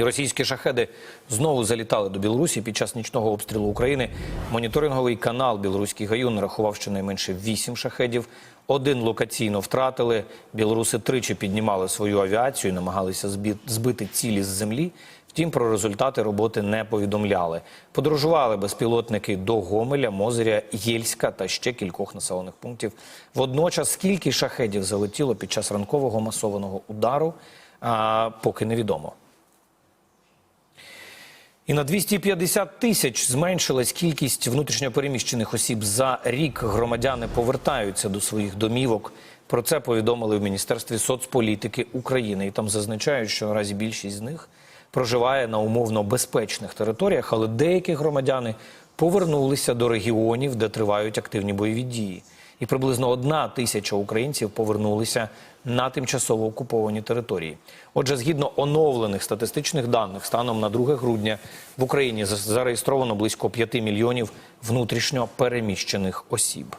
І російські шахеди знову залітали до Білорусі під час нічного обстрілу України. Моніторинговий канал Білоруський гаюн нарахував щонайменше вісім шахедів. Один локаційно втратили. Білоруси тричі піднімали свою авіацію намагалися збити цілі з землі. Втім, про результати роботи не повідомляли. Подорожували безпілотники до Гомеля, Мозиря, Єльська та ще кількох населених пунктів. Водночас, скільки шахедів залетіло під час ранкового масованого удару, поки невідомо. І на 250 тисяч зменшилась кількість внутрішньопереміщених осіб за рік. Громадяни повертаються до своїх домівок. Про це повідомили в Міністерстві соцполітики України. І там зазначають, що наразі більшість з них проживає на умовно безпечних територіях, але деякі громадяни повернулися до регіонів, де тривають активні бойові дії. І приблизно одна тисяча українців повернулися на тимчасово окуповані території. Отже, згідно оновлених статистичних даних, станом на 2 грудня в Україні за- зареєстровано близько 5 мільйонів внутрішньо переміщених осіб.